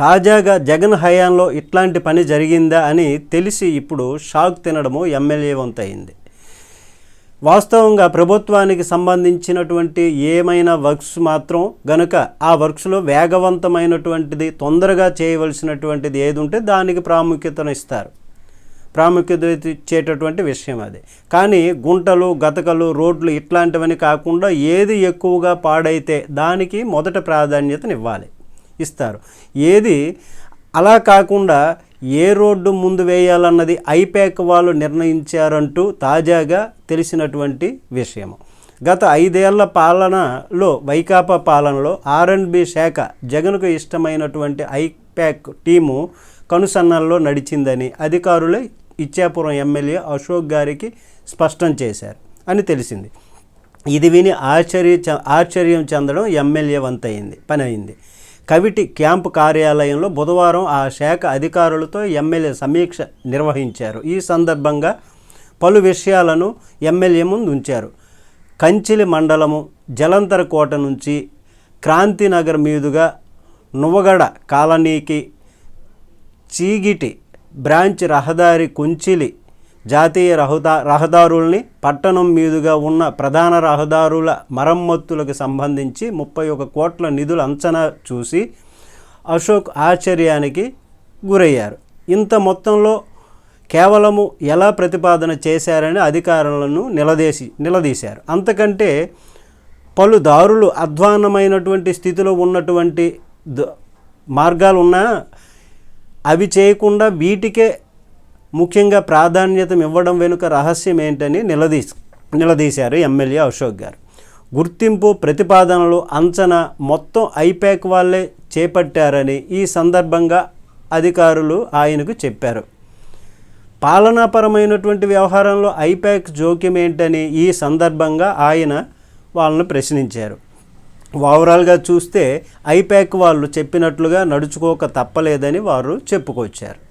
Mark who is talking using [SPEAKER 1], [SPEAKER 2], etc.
[SPEAKER 1] తాజాగా జగన్ హయాంలో ఇట్లాంటి పని జరిగిందా అని తెలిసి ఇప్పుడు షాక్ తినడము ఎమ్మెల్యే వంతయింది. వాస్తవంగా ప్రభుత్వానికి సంబంధించినటువంటి ఏమైనా వర్క్స్ మాత్రం గనుక ఆ వర్క్స్లో వేగవంతమైనటువంటిది తొందరగా చేయవలసినటువంటిది ఏది ఉంటే దానికి ప్రాముఖ్యతను ఇస్తారు. ప్రాముఖ్యత ఇచ్చేటటువంటి విషయం అది. కానీ గుంటలు గతకలు రోడ్లు ఇట్లాంటివని కాకుండా ఏది ఎక్కువగా పాడైతే దానికి మొదట ప్రాధాన్యతనివ్వాలి. ఇస్తారు. ఏది? అలా కాకుండా ఏ రోడ్డు ముందు వేయాలన్నది ఐపాక్ వాళ్ళు నిర్ణయించారంటూ తాజాగా తెలిసినటువంటి విషయం. గత ఐదేళ్ళ పాలనలో వైకాపా పాలనలో ఆర్ఎండ్బి శాఖ జగన్కు ఇష్టమైనటువంటి ఐపాక్ టీము కనుసన్నల్లో నడిచిందని అధికారులే ఇచ్చాపురం ఎమ్మెల్యే అశోక్ గారికి స్పష్టం చేశారు అని తెలిసింది. ఇది విని ఆశ్చర్య ఆశ్చర్యం చెందడం ఎమ్మెల్యే వంతయింది పని అయింది కవిటి క్యాంపు కార్యాలయంలో బుధవారం ఆ శాఖ అధికారులతో ఎమ్మెల్యే సమీక్ష నిర్వహించారు. ఈ సందర్భంగా పలు విషయాలను ఎమ్మెల్యే ముందు ఉంచారు. కంచిలి మండలము జలంతర కోట నుంచి క్రాంతినగర్ మీదుగా నువ్వగడ కాలనీకి చీగిటి బ్రాంచ్ రహదారి కుంచిలి జాతీయ రహదా రహదారుల్ని పట్టణం మీదుగా ఉన్న ప్రధాన రహదారుల మరమ్మతులకు సంబంధించి ముప్పై ఒక కోట్ల నిధుల అంచనా చూసి అశోక్ ఆశ్చర్యానికి గురయ్యారు. ఇంత మొత్తంలో కేవలము ఎలా ప్రతిపాదన చేశారని అధికారులను నిలదీసి నిలదీశారు. అంతకంటే పలు దారులు అధ్వాన్నమైనటువంటి స్థితిలో ఉన్నటువంటి ద- మార్గాలు ఉన్నా అవి చేయకుండా వీటికే ముఖ్యంగా ప్రాధాన్యత ఇవ్వడం వెనుక రహస్యం ఏంటని నిలదీస్ నిలదీశారు ఎమ్మెల్యే అశోక్ గారు. గుర్తింపు ప్రతిపాదనలు అంచనా మొత్తం ఐపాక్ వాళ్ళే చేపట్టారని ఈ సందర్భంగా అధికారులు ఆయనకు చెప్పారు. పాలనాపరమైనటువంటి వ్యవహారంలో ఐపాక్ జోక్యం ఏంటని ఈ సందర్భంగా ఆయన వాళ్ళను ప్రశ్నించారు. ఓవరాల్గా చూస్తే ఐపాక్ వాళ్ళు చెప్పినట్లుగా నడుచుకోక తప్పలేదని వారు చెప్పుకొచ్చారు.